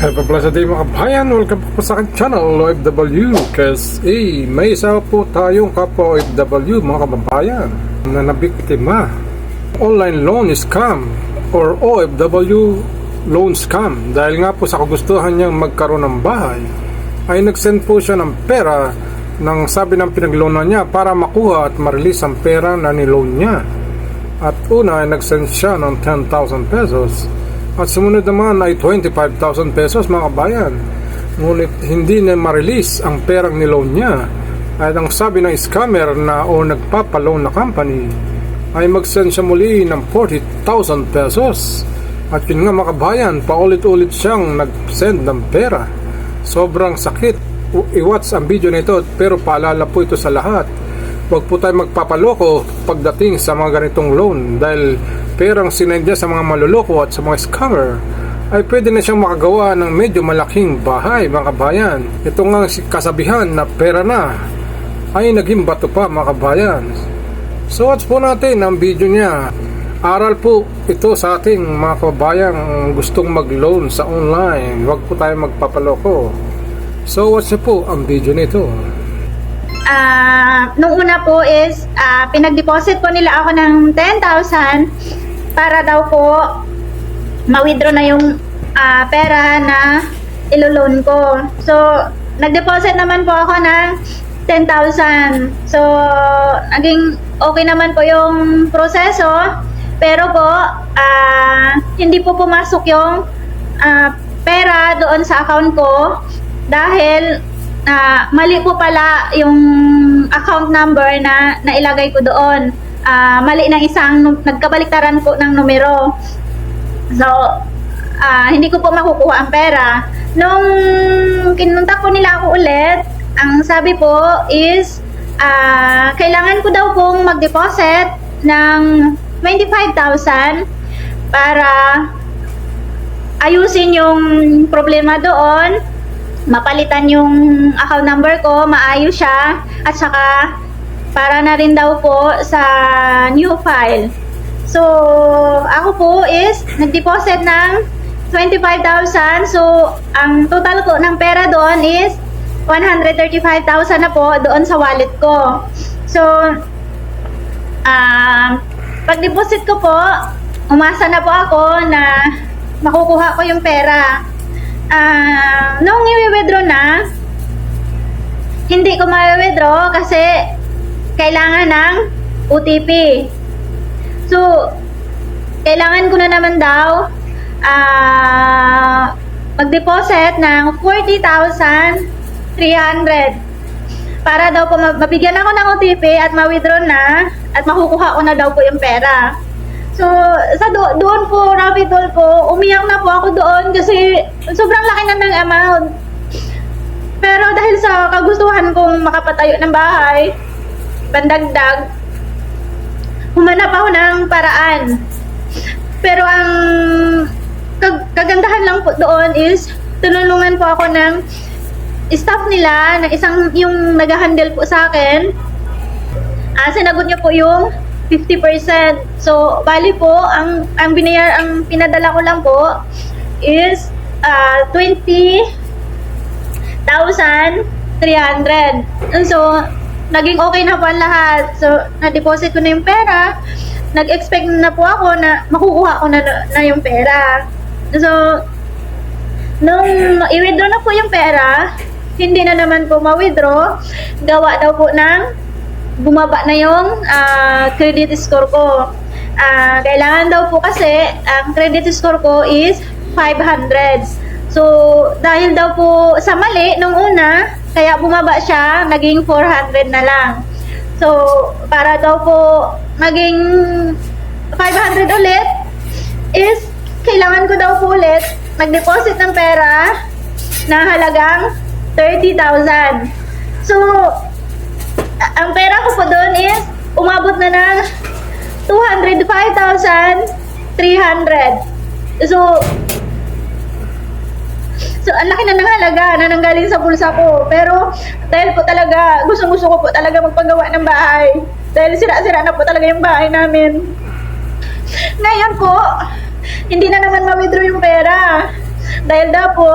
Happy blessed day mga kabayan! Welcome po sa aking channel OFW KSA May isa po tayong kapwa OFW mga kababayan na nabiktima. Online loan scam or OFW loan scam. Dahil nga po sa kagustuhan niyang magkaroon ng bahay ay nag-send po siya ng pera ng sabi ng pinagloanan niya para makuha at ma-release ang pera na niloan niya. At una ay nag-send siya ng 10,000 pesos at sumunod naman ay 25,000 pesos mga kabayan. Ngunit hindi na ma-release ang perang niloan niya. At ang sabi ng scammer na o nagpapaloan na company ay mag-send siya muli ng 40,000 pesos. At yun nga mga kabayan, paulit-ulit siyang nag-send ng pera. Sobrang sakit. I-watch ang video na ito pero paalala po ito sa lahat. Huwag po tayo magpapaloko pagdating sa mga ganitong loan dahil perang sinend niya sa mga maluloko at sa mga scammer ay pwede na siyang makagawa ng medyo malaking bahay mga kabayan. Ito nga kasabihan na pera na ay naging bato pa mga kabayan. So watch po natin ang video niya. Aral po ito sa ating mga kababayan gustong mag-loan sa online. Huwag po tayo magpapaloko. So watch po ang video nito. Ah, nung una po is ah, pinag-deposit po nila ako ng 10,000 para daw po ma-withdraw na yung ah, pera na ilo-loan ko. So, nag-deposit naman po ako ng 10,000. So, naging okay naman po yung proseso. Pero po, ah, hindi po pumasok yung ah, pera doon sa account ko dahil ah, mali po pala yung account number na nailagay ko doon. Ah, mali ng isang nagkabaliktaran po ng numero. So, ah, hindi ko po makukuha ang pera. Nung kinuntak po nila ako ulit, ang sabi po is ah, kailangan ko daw pong mag-deposit ng 25,000 para ayusin yung problema doon, mapalitan yung account number ko, maayos siya, at saka para na rin daw po sa new file. So, ako po is nag-deposit ng 25,000. So, ang total ko ng pera doon is 135,000 na po doon sa wallet ko. So, ah pag-deposit ko po, umasa na po ako na makukuha ko yung pera. Ah, nung i-withdraw na, hindi ko ma-withdraw kasi kailangan ng OTP. So, kailangan ko na naman daw ah mag-deposit ng 40,300 para daw po ma- mabigyan ako ng OTP at ma-withdraw na at makukuha ko na daw po yung pera. So, sa do- doon po, rabbit hole po, umiyak na po ako doon kasi sobrang laki na ng amount. Pero dahil sa kagustuhan kong makapatayo ng bahay, pandagdag, humanap ako ng paraan. Pero ang kag- kagandahan lang po doon is tinulungan po ako ng staff nila, ng isang yung nag-handle po sa akin. Ah, sinagot niya po yung 50%. So, bali po, ang ang binayar, ang pinadala ko lang po is ah 20,300. And so, naging okay na po ang lahat. So, na-deposit ko na yung pera. Nag-expect na po ako na makukuha ko na, na yung pera. So, nung i-withdraw na po yung pera, hindi na naman po ma-withdraw. Gawa daw po ng bumaba na yung ah, credit score ko. Ah, kailangan daw po kasi ang credit score ko is 500. So, dahil daw po sa mali nung una, kaya bumaba siya, naging 400 na lang. So, para daw po maging 500 ulit, is kailangan ko daw po ulit mag-deposit ng pera na halagang 30,000. So, ang pera ko po doon is umabot na ng 205,300. So, So, ang laki na ng halaga na nanggaling sa bulsa ko. Pero, dahil po talaga, gusto-gusto ko po talaga magpagawa ng bahay. Dahil sira-sira na po talaga yung bahay namin. Ngayon po, hindi na naman ma-withdraw yung pera. Dahil daw po,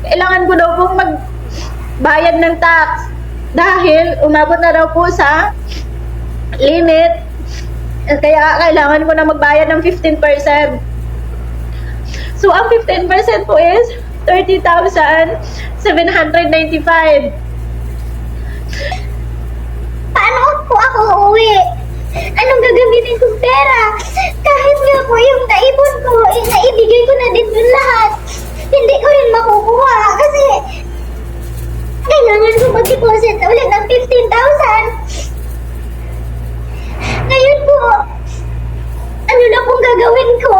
kailangan ko daw pong magbayad ng tax. Dahil umabot na daw po sa limit. Eh, Kaya kailangan ko na magbayad ng 15%. So, ang 15% po is 30,795. Paano po ako uuwi? Anong gagamitin kong pera? Kahit nga po yung naipon ko, eh, naibigay ko na din dun lahat. Hindi ko yun makukuha kasi kailangan ko mag-deposit ulit ng 15,000. Ngayon po, ano na pong gagawin ko?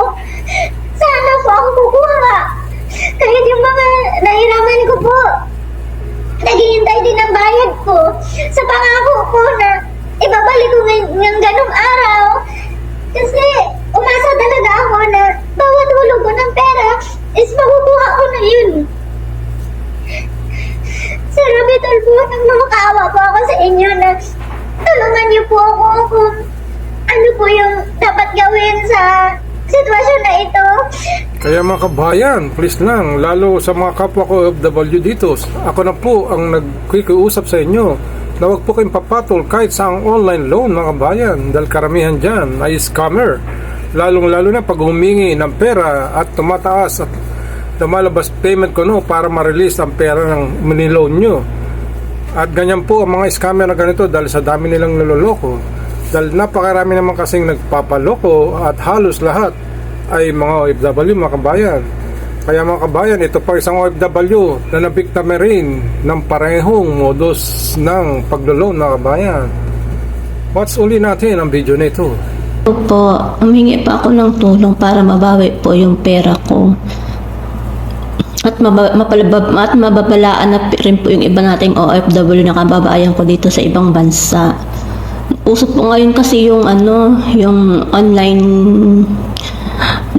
Po ako kung ano po yung dapat gawin sa sitwasyon na ito. Kaya mga kabayan, please lang, lalo sa mga kapwa ko OFW dito, ako na po ang nagkikiusap sa inyo na huwag po kayong papatol kahit sa ang online loan mga kabayan dahil karamihan dyan ay scammer. Lalong lalo na pag humingi ng pera at tumataas at lumalabas payment ko no para ma-release ang pera ng miniloan nyo. At ganyan po ang mga scammer na ganito dahil sa dami nilang niloloko. Dahil napakarami naman kasing nagpapaloko at halos lahat ay mga OFW, mga kabayan. Kaya mga kabayan, ito pa isang OFW na nabiktima rin ng parehong modus ng paglulong mga kabayan. Watch uli natin ang video na ito. po, humingi pa ako ng tulong para mabawi po yung pera ko. At, maba, mapalabab, at mababalaan na rin po yung iba nating OFW na kababayan ko dito sa ibang bansa. Uso po ngayon kasi yung ano, yung online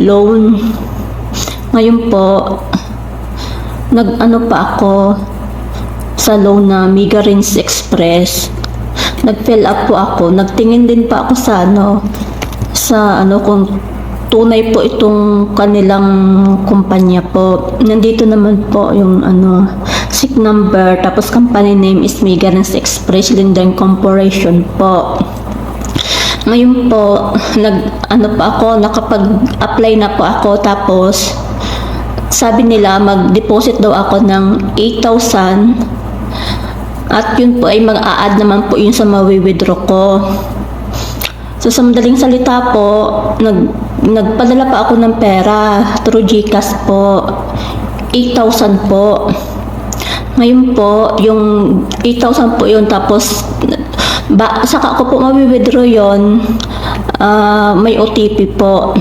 loan. Ngayon po, nag-ano pa ako sa loan na Migarins Express. Nag-fill up po ako. Nagtingin din pa ako sa ano, sa ano kung tunay po itong kanilang kumpanya po. Nandito naman po yung ano, SIC number, tapos company name is Migarins Express Linden Corporation po. Ngayon po, nag, ano pa ako, nakapag-apply na po ako, tapos, sabi nila, mag-deposit daw ako ng 8,000, at yun po ay mag-a-add naman po yun sa mawi-withdraw ko. So, sa madaling salita po, nag, nagpadala pa ako ng pera through GCash po. 8,000 po. Ngayon po, yung 8,000 po yun, tapos ba, saka ko po mawi-withdraw yun, ah, may OTP po.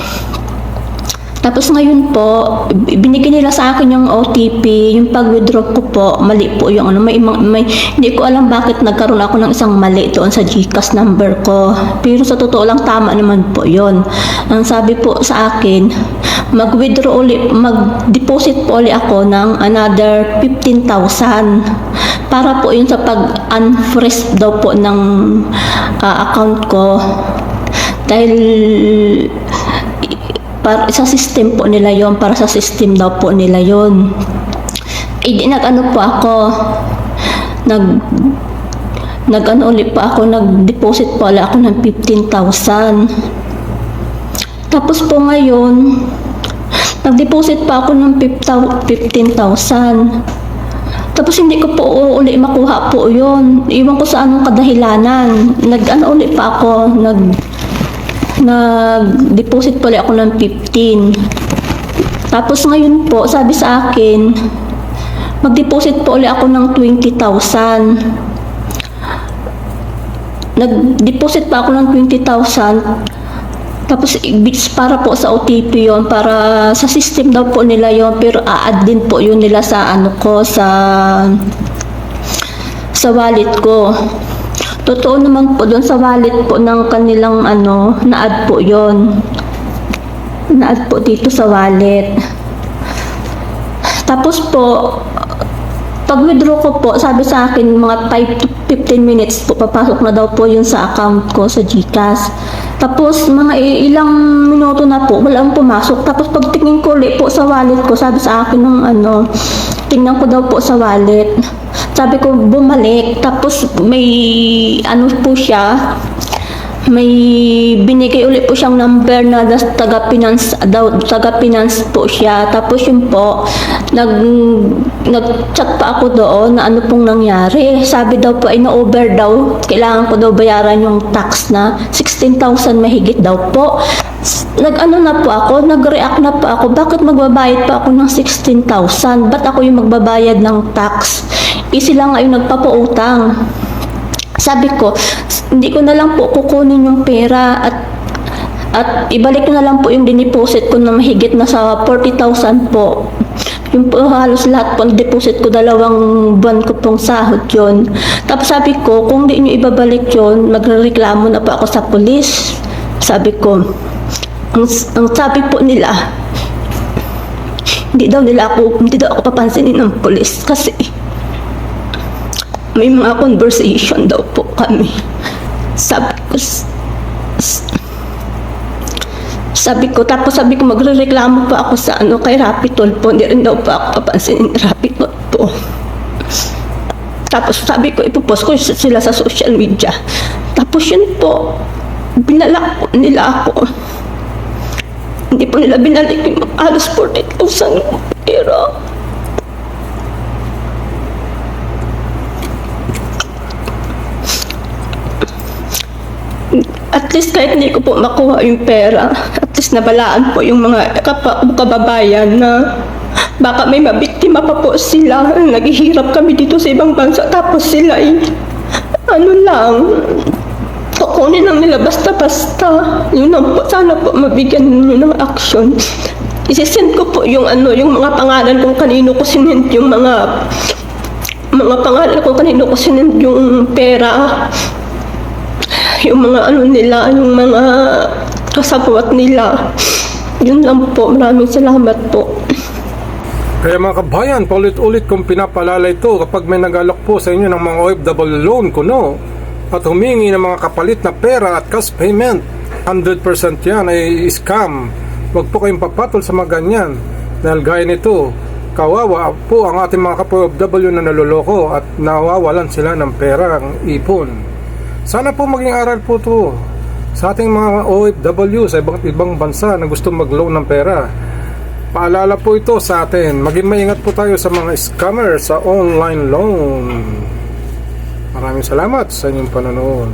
Tapos ngayon po, binigyan nila sa akin yung OTP, yung pag-withdraw ko po, mali po yung ano, may, may, hindi ko alam bakit nagkaroon ako ng isang mali doon sa GCash number ko. Pero sa totoo lang, tama naman po yon. Ang sabi po sa akin, mag-withdraw ulit, mag-deposit po ulit ako ng another 15,000 para po yun sa pag-unfreeze daw po ng ah, account ko. Dahil para sa system po nila yon para sa system daw po nila yon. Eh di nag-ano po ako nag nag-ano ulit po ako nag-deposit po ulit ako ng 15,000 tapos po ngayon nag-deposit pa ako ng 15,000 tapos hindi ko po uli makuha po yon iwan ko sa anong kadahilanan. Nag-ano ulit pa ako nag nag-deposit pala ako ng 15. Tapos ngayon po, sabi sa akin, mag-deposit po ulit ako ng 20,000. Nag-deposit pa ako ng 20,000. Tapos bits para po sa OTP yon para sa system daw po nila yon pero a-add din po yun nila sa ano ko sa sa wallet ko. Totoo naman po doon sa wallet po ng kanilang ano, na-add po yon Na-add po dito sa wallet. Tapos po, pag withdraw ko po, sabi sa akin mga 5 to 15 minutes po, papasok na daw po yun sa account ko sa GCash. Tapos mga ilang minuto na po, walang pumasok. Tapos pagtingin ko ulit po sa wallet ko, sabi sa akin ng ano, tingnan ko daw po sa wallet. Sabi ko bumalik. Tapos may ano po siya, may binigay ulit po siyang number na das- taga-finance daw taga-finance po siya. Tapos yun po nag nag-chat pa ako doon na ano pong nangyari. Sabi daw po ay na-over daw. Kailangan ko daw bayaran yung tax na 16,000 mahigit daw po. Nag-ano na po ako nag-react na po ako. Bakit magbabayad pa ako ng 16,000 ba't ako yung magbabayad ng tax eh sila nga nagpapautang sabi ko, "S- hindi ko na lang po kukunin yung pera at at ibalik na lang po yung diniposit ko na mahigit na sa 40,000 po. Yung po halos lahat po ng deposit ko, dalawang buwan ko pong sahod yun. Tapos sabi ko, kung di nyo ibabalik yun, magreklamo na po ako sa polis. Sabi ko, ang, ang sabi po nila, hindi daw nila ako, hindi daw ako papansinin ng polis kasi may mga conversation daw po kami. Sabi ko, sabi ko, tapos sabi ko, magre-reklamo pa ako sa ano, kay Rapitol po. Hindi rin daw pa ako papansinin ni Rapitol po. Tapos sabi ko, ipopost ko sila sa social media. Tapos yun po, binalak po nila ako. Hindi po nila binalik yung halos 40,000 pera. At least kahit hindi ko po makuha yung pera, at least nabalaan po yung mga kababayan na baka may mabiktima pa po sila. Naghihirap kami dito sa ibang bansa tapos sila ay ano lang, kukunin lang nila basta-basta. Yun lang po, sana po mabigyan ninyo ng action. Isisend ko po yung ano, yung mga pangalan kung kanino ko sinend yung mga mga pangalan kung kanino ko sinend yung pera yung mga ano nila, yung mga kasabwat nila. Yun lang po. Maraming salamat po. Kaya mga kabayan, paulit-ulit kong pinapalala ito kapag may nagalok po sa inyo ng mga OFW loan kuno at humingi ng mga kapalit na pera at cash payment. 100% yan ay scam. Huwag po kayong papatol sa mga ganyan. Dahil gaya nito, kawawa po ang ating mga kapwa-OFW na naloloko at nawawalan sila ng pera ang ipon. Sana po maging aral po to sa ating mga OFW sa ibang ibang bansa na gusto mag-loan ng pera. Paalala po ito sa atin. Maging maingat po tayo sa mga scammer sa online loan. Maraming salamat sa inyong panonood.